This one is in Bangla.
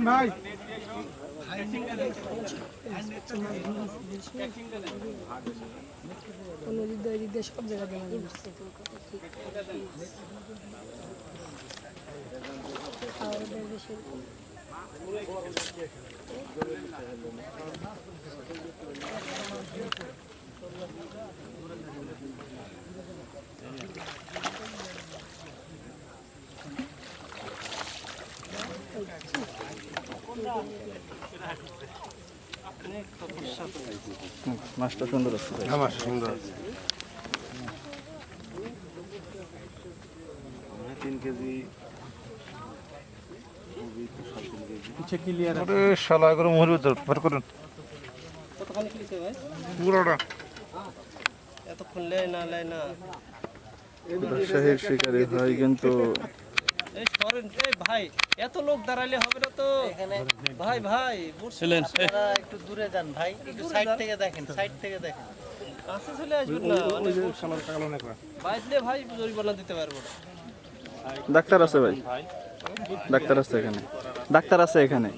ভাই দই দিক দিয়ে সব জায়গা যাবে খাওয়ার দাওয়ার বেশি মাছটা সুন্দর আছে ভাই। আমার সুন্দর তিন কেজি আরে শালা করে মুহুর ভিতর বের করুন। ভাই? পুরোটা। এতক্ষণ লেয় না না। রাজশাহীর শিকারি হয় কিন্তু এই সরেন এই ভাই এত লোক দাঁড়াইলে হবে না তো। ভাই ভাই বুঝছিলেন একটু দূরে যান ভাই একটু সাইড থেকে দেখেন সাইড থেকে দেখেন। কাছে চলে আসবেন না অনেক ভাই জরিমানা দিতে পারব না। ডাক্তার আছে ভাই। ডাক্তার আছে এখানে। ডাক্তার আছে এখানে।